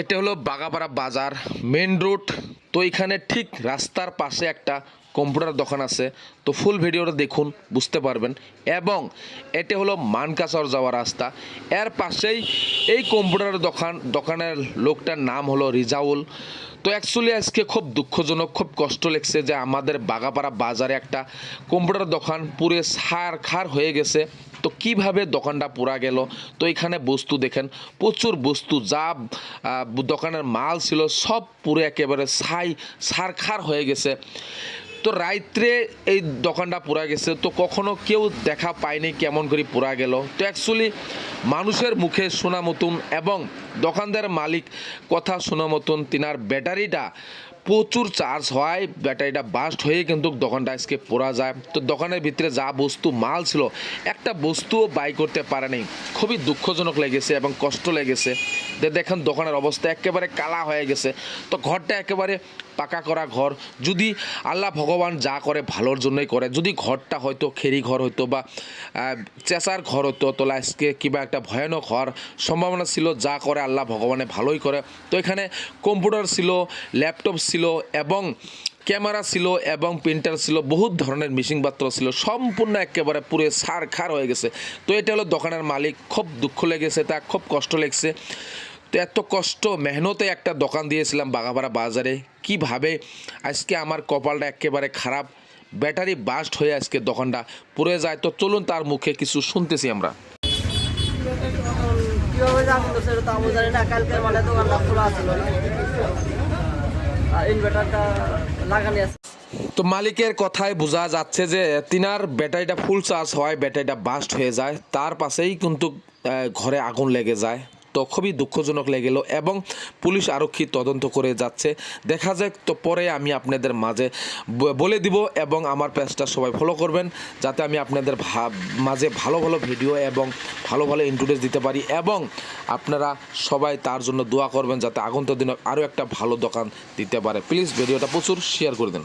এটা হলো বাগাপাড়া বাজার মেন রোড তো এখানে ঠিক রাস্তার পাশে একটা কম্পিউটার দোকান আছে। তো ফুল ভিডিওটা দেখুন, বুঝতে পারবেন। এবং এটা হলো মানকাসর যাওয়ার রাস্তা। এর পাশেই এই কম্পিউটার দোকান, দোকানের লোকটার নাম হলো রিজাউল। তো অ্যাকচুয়ালি আজকে খুব দুঃখজনক, খুব কষ্ট লেগছে যে আমাদের বাগাপাড়া বাজারে একটা কম্পিউটার দোকান পুরে সার খার হয়ে গেছে। তো কীভাবে দোকানটা পুরা গেল? তো এখানে বস্তু দেখেন, প্রচুর বস্তু যা দোকানের মাল ছিল সব পুরে একেবারে ছাই সারখার হয়ে গেছে। তো রাত্রে এই দোকানটা পুরা গেছে, তো কখনো কেউ দেখা পায়নি কেমন করে পুরা গেল। তো অ্যাকচুয়ালি মানুষের মুখে শোনা মতন এবং দোকানদার মালিক কথা শোনা মতন তিনার ব্যাটারিটা প্রচুর চার্জ হয়, ব্যাটারিটা বাস্ট হয়ে কিন্তু দোকানটা আজকে পড়া যায়। তো দোকানের ভিতরে যা বস্তু, মাল ছিল, একটা বস্তুও বাই করতে পারেনি। খুবই দুঃখজনক লেগেছে এবং কষ্ট লেগেছে। দেখেন দোকানের অবস্থা একেবারে কালা হয়ে গেছে। তো ঘরটা একেবারে পাকা করা ঘর। যদি আল্লাহ ভগবান যা করে ভালোর জন্যই করে। যদি ঘরটা হয়তো খেরি ঘর হইতো বা চেঁচার ঘর হতো তাহলে আজকে কিবা একটা ভয়ানক হওয়ার সম্ভাবনা ছিল। যা করে আল্লাহ ভগবানে ভালোই করে। তো এখানে কম্পিউটার ছিল, ল্যাপটপ ছিল এবং ক্যামেরা ছিল এবং প্রিন্টার ছিল, বহুত ধরনের মেশিনপত্র ছিল। সম্পূর্ণ একেবারে পুরো সার খার হয়ে গেছে। তো এটা হলো দোকানের মালিক। খুব দুঃখ লেগেছে তা খুব কষ্ট লেগেছে। তো এত কষ্ট মেহনতে একটা দোকান দিয়েছিলাম বাগাপাড়া বাজারে। কীভাবে আজকে আমার কপালটা একেবারে খারাপ। ব্যাটারি বাস্ট হয়ে আজকে দোকানটা পুড়ে যায়। তো চলুন তার মুখে কিছু শুনতেছি আমরা। কীভাবে জানতো সেটা তো আমি জানি না। কালকের মানে দোকানটা খোলা ছিল আর ইনভার্টারটা লাগানি আছে। তো মালিকের কথায় বোঝা যাচ্ছে যে তিনার ব্যাটারিটা ফুল চার্জ হয় ব্যাটারিটা বাস্ট হয়ে যায়। তার পাশেই কিন্তু ঘরে আগুন লেগে যায়। তো খুবই দুঃখজনক লেগেল এবং পুলিশ আরক্ষী তদন্ত করে যাচ্ছে। দেখা যাক তো পরে আমি আপনাদের মাঝে বলে দিব এবং আমার পেজটা সবাই ফলো করবেন যাতে আমি আপনাদের মাঝে ভালো ভালো ভিডিও এবং ভালো ভালো ইন্ট্রোডিউস দিতে পারি এবং আপনারা সবাই তার জন্য দোয়া করবেন যাতে আগন্ত দিনে আরও একটা ভালো দোকান দিতে পারে। প্লিজ ভিডিওটা প্রচুর শেয়ার করে দিন।